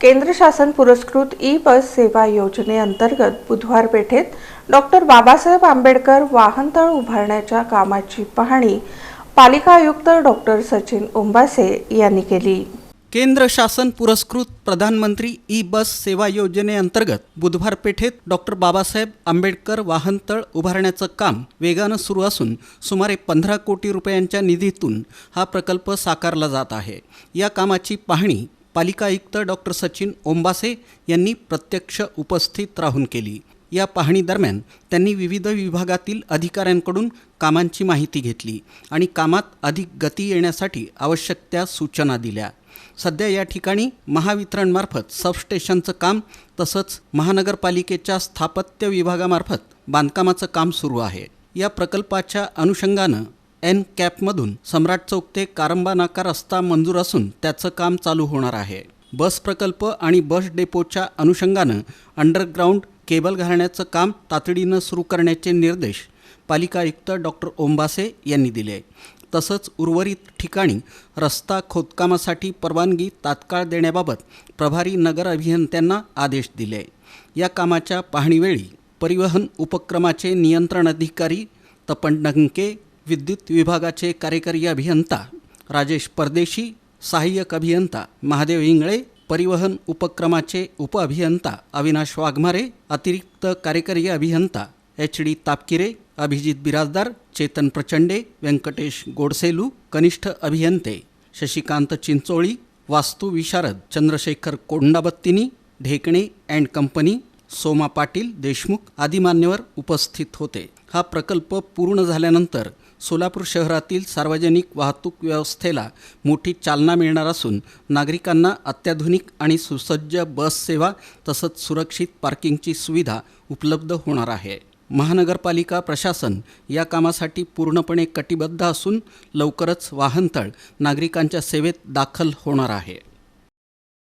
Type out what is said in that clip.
केंद्र शासन पुरस्कृत ई बस सेवा योजनेअंतर्गत बुधवार पेठेत डॉक्टर बाबासाहेब आंबेडकर वाहनतळ उभारण्याच्या कामाची पाहणी पालिका आयुक्त डॉक्टर सचिन ओंबासे यांनी केली. केंद्र शासन पुरस्कृत प्रधानमंत्री ई बस सेवा योजनेअंतर्गत बुधवार पेठेत डॉक्टर बाबासाहेब आंबेडकर वाहनतळ उभारण्याचं काम वेगानं सुरू असून सुमारे पंधरा कोटी रुपयांच्या निधीतून हा प्रकल्प साकारला जात आहे. या कामाची पाहणी पालिका आयुक्त डॉक्टर सचिन ओंबासे यांनी प्रत्यक्ष उपस्थित राहून केली. या पाहणीदरम्यान त्यांनी विविध विभागातील अधिकाऱ्यांकडून कामांची माहिती घेतली आणि कामात अधिक गती येण्यासाठी आवश्यक त्या सूचना दिल्या. सध्या या ठिकाणी महावितरणमार्फत सबस्टेशनचं काम तसंच महानगरपालिकेच्या स्थापत्य विभागामार्फत बांधकामाचं काम सुरू आहे. या प्रकल्पाच्या अनुषंगानं एन कॅपमधून सम्राट चौक ते कारंबा नाका रस्ता मंजूर असून त्याचं काम चालू होणार आहे. बस प्रकल्प आणि बस डेपोच्या अनुषंगानं अंडरग्राऊंड केबल घालण्याचं काम तातडीनं सुरू करण्याचे निर्देश पालिका आयुक्त डॉक्टर ओंबासे यांनी दिले. तसंच उर्वरित ठिकाणी रस्ता खोदकामासाठी परवानगी तात्काळ देण्याबाबत प्रभारी नगर अभियंत्यांना आदेश दिले. या कामाच्या पाहणीवेळी परिवहन उपक्रमाचे नियंत्रण अधिकारी तपन डंके विद्युत विभागाचे कार्यकारी अभियंता राजेश परदेशी सहाय्यक अभियंता महादेव इंगळे परिवहन उपक्रमाचे उपअभियंता अविनाश वाघमारे अतिरिक्त कार्यकारी अभियंता एच डी तापकिरे अभिजित बिराजदार चेतन प्रचंडे व्यंकटेश गोडसेलू कनिष्ठ अभियंते शशिकांत चिंचोळी वास्तुविशारद चंद्रशेखर कोंडाबत्तिनी ढेकणे अँड कंपनी सोमा पाटील देशमुख आदी मान्यवर उपस्थित होते. हा प्रकल्प पूर्ण झाल्यानंतर सोलापूर शहरातील सार्वजनिक वाहतूक व्यवस्थेला मोठी चालना मिळणार असून नागरिकांना अत्याधुनिक आणि सुसज्ज बस सेवा तसंच सुरक्षित पार्किंगची सुविधा उपलब्ध होणार आहे. महानगरपालिका प्रशासन या कामासाठी पूर्णपणे कटिबद्ध असून लवकरच वाहनतळ नागरिकांच्या सेवेत दाखल होणार आहे.